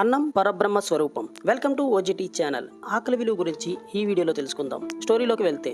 అన్నం పరబ్రహ్మ స్వరూపం. Welcome to OGT channel. ఆకలి విలువ గురించి ఈ వీడియోలో తెలుసుకుందాం. స్టోరీలోకి వెళ్తే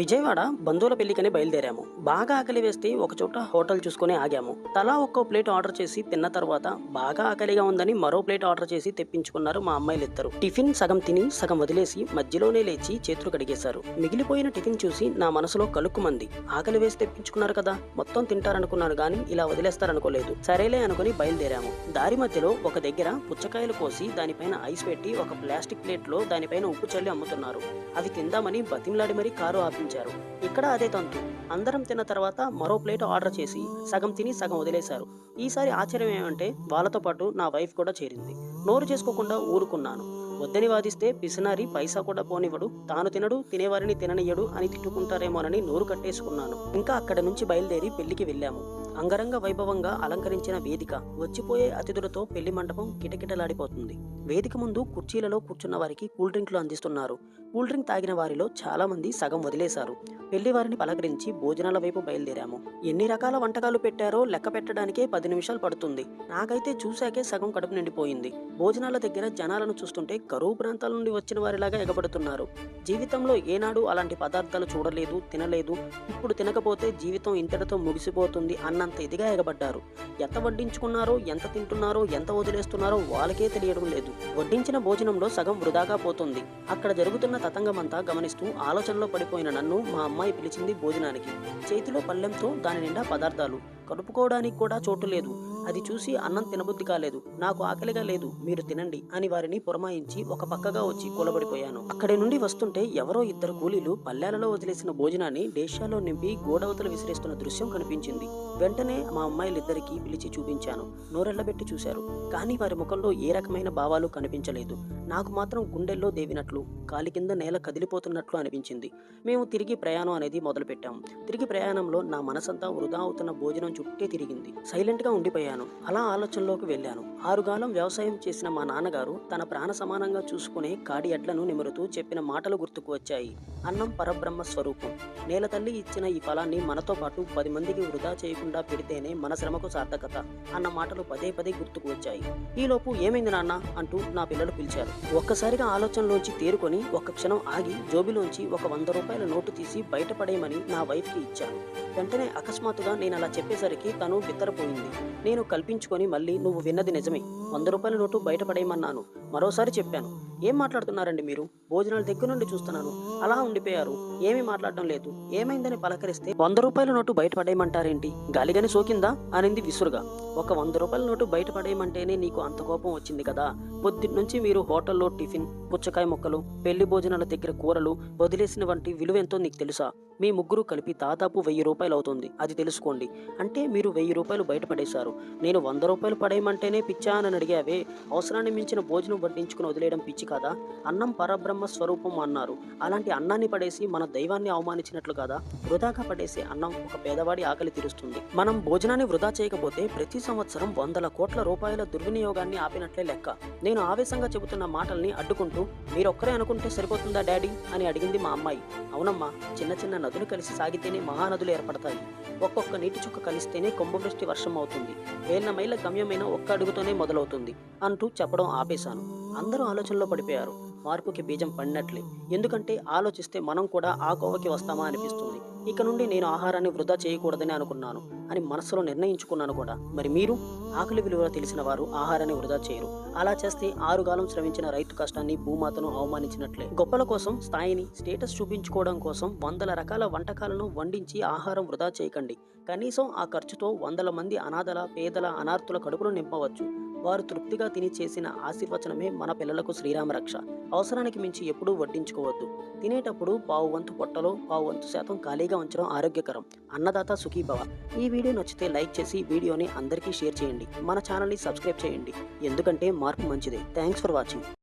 విజయవాడ బంధువుల పెళ్ళికని బయలుదేరాము. బాగా ఆకలి వేస్తే ఒకచోట హోటల్ చూసుకుని ఆగాము. తలా ఒక్కో ప్లేట్ ఆర్డర్ చేసి తిన్న తర్వాత బాగా ఆకలిగా ఉందని మరో ప్లేట్ ఆర్డర్ చేసి తెప్పించుకున్నారు మా అమ్మాయిలు ఇద్దరు టిఫిన్ సగం తిని సగం వదిలేసి మధ్యలోనే లేచి చేతులు కడిగేశారు. మిగిలిపోయిన టిఫిన్ చూసి నా మనసులో కలుక్కుమంది. ఆకలి వేసి తెప్పించుకున్నారు కదా మొత్తం తింటారనుకున్నాను కానీ ఇలా వదిలేస్తారనుకోలేదు. సరేలే అనుకుని బయలుదేరాము. దారి మధ్యలో ఒక దగ్గర పుచ్చకాయలు కోసి దానిపైన ఐస్ పెట్టి ఒక ప్లాస్టిక్ ప్లేట్లో దానిపైన ఉప్పు చల్లి అమ్ముతున్నారు. అవి తిందామని బతిమలాడి మరీ కారు ఆపించారు ఇక్కడ అదే తంతు. అందరం తిన్న తర్వాత మరో ప్లేట్ ఆర్డర్ చేసి సగం తిని సగం వదిలేశారు. ఈసారి ఆశ్చర్యం ఏమంటే వాళ్ళతో పాటు నా వైఫ్ కూడా చేరింది. నోరు చేసుకోకుండా ఊరుకున్నాను. వద్దని వాదిస్తే పిసినారి పైసా కూడా పోనివ్వడు. తాను తినడు తినేవారిని తిననియ్యడు అని తిట్టుకుంటారేమోనని నోరు కట్టేసుకున్నాను. ఇంకా అక్కడ నుంచి బయలుదేరి పెళ్ళికి వెళ్ళాము. అంగరంగ వైభవంగా అలంకరించిన వేదిక వచ్చిపోయే అతిథులతో పెళ్ళి మండపం కిటకిటలాడిపోతుంది. వేదిక ముందు కుర్చీలలో కూర్చున్న వారికి కూల్ డ్రింక్లు అందిస్తున్నారు. కూల్ డ్రింక్ తాగిన వారిలో చాలా మంది సగం వదిలేశారు. పెళ్ళి వారిని పలకరించి భోజనాల వైపు బయలుదేరాము. ఎన్ని రకాల వంటకాలు పెట్టారో లెక్క పెట్టడానికే పది నిమిషాలు పడుతుంది. నాకైతే చూశాకే సగం కడుపు నిండిపోయింది. భోజనాల దగ్గర జనాలను చూస్తుంటే కరువు ప్రాంతాల నుండి వచ్చిన వారిలాగా ఎగబడుతున్నారు. జీవితంలో ఏనాడు అలాంటి పదార్థాలు చూడలేదు తినలేదు. ఇప్పుడు తినకపోతే జీవితం ఇంతటితో ముగిసిపోతుంది అన్నంత ఇదిగా ఎగబడ్డారు. ఎంత వడ్డించుకున్నారో ఎంత తింటున్నారో ఎంత వదిలేస్తున్నారో వాళ్ళకే తెలియడం లేదు. వడ్డించిన భోజనంలో సగం వృధాగా పోతుంది. అక్కడ జరుగుతున్న తతంగమంతా గమనిస్తూ ఆలోచనలో పడిపోయిన నన్ను మా అమ్మాయి పిలిచింది భోజనానికి. చేతిలో పళ్ళెంతో దాని నిండా పదార్థాలు. కడుపుకోవడానికి కూడా చోటు లేదు. అది చూసి అన్నం తినబుద్ధి కాలేదు. నాకు ఆకలిగా లేదు మీరు తినండి అని వారిని పురమాయించి ఒక పక్కగా వచ్చి కూలబడిపోయాను. అక్కడి నుండి వస్తుంటే ఎవరో ఇద్దరు కూలీలు పల్లెలలో వదిలేసిన భోజనాన్ని డేషాలో నింపి గోడవతలు విసిరేస్తున్న దృశ్యం కనిపించింది. వెంటనే మా అమ్మాయిలిద్దరికీ పిలిచి చూపించాను. నోరెళ్ళబెట్టి చూశారు. కానీ వారి ముఖంలో ఏ రకమైన భావాలు కనిపించలేదు. నాకు మాత్రం గుండెల్లో దేవినట్లు కాలి కింద నేల కదిలిపోతున్నట్లు అనిపించింది. మేము తిరిగి ప్రయాణం అనేది మొదలుపెట్టాం. తిరిగి ప్రయాణంలో నా మనసంతా వృధా అవుతున్న భోజనం చుట్టే తిరిగింది. సైలెంట్గా ఉండిపోయాను. ఉండిపోయాను అలా ఆలోచనలోకి వెళ్ళాను. ఆరుగాలం వ్యవసాయం చేసిన మా నాన్నగారు తన ప్రాణ సమానంగా చూసుకునే కాడి ఎడ్లను నిమురుతూ చెప్పిన మాటలు గుర్తుకు వచ్చాయి. అన్నం పరబ్రహ్మ స్వరూపం. నేల తల్లి ఇచ్చిన ఈ ఫలాన్ని మనతో పాటు పది మందికి వృధా చేయకుండా పెడితేనే మన శ్రమకు సార్థకత అన్న మాటలు పదే పదే గుర్తుకు వచ్చాయి. ఈలోపు ఏమైంది నాన్న? అంటూ నా పిల్లలు పిలిచారు. ఒక్కసారిగా ఆలోచనలోంచి తేరుకొని ఒక్క క్షణం ఆగి జోబిలోంచి ఒక వంద రూపాయల నోటు తీసి బయటపడేయమని నా వైఫ్కి ఇచ్చాను. వెంటనే అకస్మాత్తుగా నేను అలా చెప్పేసరికి తను బిత్తరపోయింది. నేను కల్పించుకొని మళ్ళీ నువ్వు విన్నది నిజమే. వంద రూపాయల నోటు బయటపడేయమన్నాను. మరోసారి చెప్పాను. ఏం మాట్లాడుతున్నారండి మీరు? భోజనాల దగ్గర నుండి చూస్తున్నాను. అలా ఉండిపోయారు. ఏమీ మాట్లాడడం లేదు. ఏమైందని పలకరిస్తే వంద రూపాయల నోటు బయటపడేయమంటారేంటి గాలిగాని సోకిందా? అనింది విసురుగా. ఒక వంద రూపాయల నోటు బయటపడేయమంటేనే నీకు అంత కోపం వచ్చింది కదా? పొద్దున్న నుంచి మీరు హోటల్లో టిఫిన్ పుచ్చకాయ ముక్కలు పెళ్ళి భోజనాల దగ్గర కూరలు వదిలేసిన వంటి విలువ ఎంతో నీకు తెలుసా? మీ ముగ్గురు కలిపి దాదాపు వెయ్యి రూపాయలు అవుతుంది. అది తెలుసుకోండి. అంటే మీరు వెయ్యి రూపాయలు బయటపడేశారు నేను వంద రూపాయలు పడేయమంటేనే పిచ్చా అని అడిగావే. అవసరాన్ని మించిన భోజనం వడ్డించుకుని వదిలేయడం పిచ్చి కదా? అన్నం పరబ్రహ్మ స్వరూపం అన్నారు. అలాంటి అన్నాన్ని పడేసి మన దైవాన్ని అవమానించినట్లు కదా? వృధాగా పడేసే అన్నం ఒక పేదవాడి ఆకలి తీరుస్తుంది. మనం భోజనాన్ని వృధా చేయకపోతే ప్రతి సంవత్సరం వందల కోట్ల రూపాయల దుర్వినియోగాన్ని ఆపినట్లే లెక్క. నేను ఆవేశంగా చెబుతున్న మాటల్ని అడ్డుకుంటూ మీరొక్కరే అనుకుంటే సరిపోతుందా డాడీ? అని అడిగింది మా అమ్మాయి. అవునమ్మా చిన్న చిన్న నదులు కలిసి సాగితేనే మహానదులు ఏర్పడతాయి. ఒక్కొక్క నీటి చుక్క కలిస్తేనే కుంభవృష్టి వర్షం అవుతుంది. వేల మైళ్ళ గమ్యమైన ఒక్క అడుగుతోనే మొదలవుతుంది అంటూ చెప్పడం ఆపేశాను. అందరూ ఆలోచనలో పడిపోయారు. మార్పుకి బీజం పడినట్లే. ఎందుకంటే ఆలోచిస్తే మనం కూడా ఆ కోవకి వస్తామా అనిపిస్తుంది. ఇక నుండి నేను ఆహారాన్ని వృధా చేయకూడదని అనుకున్నాను. అని మనసులో నిర్ణయించుకున్నాను కూడా. మరి మీరు? ఆకలి విలువ తెలిసిన వారు ఆహారాన్ని వృధా చేయరు. అలా చేస్తే ఆరుగాలం శ్రమించిన రైతు కష్టాన్ని భూమాతను అవమానించినట్లే. గొప్పల కోసం స్థాయిని స్టేటస్ చూపించుకోవడం కోసం వందల రకాల వంటకాలను వండించి ఆహారం వృధా చేయకండి. కనీసం ఆ ఖర్చుతో వందల మంది అనాథల పేదల అనార్థుల కడుపులు నింపవచ్చు. వారు తృప్తిగా తిని చేసిన ఆశీర్వచనమే మన పిల్లలకు శ్రీరామ రక్ష. అవసరానికి మించి ఎప్పుడూ వడ్డించుకోవద్దు. తినేటప్పుడు పావు వంతు పొట్టలో పావు వంతు శాతం ఖాళీగా ఉంచడం ఆరోగ్యకరం. అన్నదాత సుఖీభవ ఈ వీడియో నచ్చితే లైక్ చేసి వీడియోని అందరికీ షేర్ చేయండి. మన ఛానల్ని సబ్స్క్రైబ్ చేయండి. ఎందుకంటే మార్పు మంచిదే. Thanks for watching.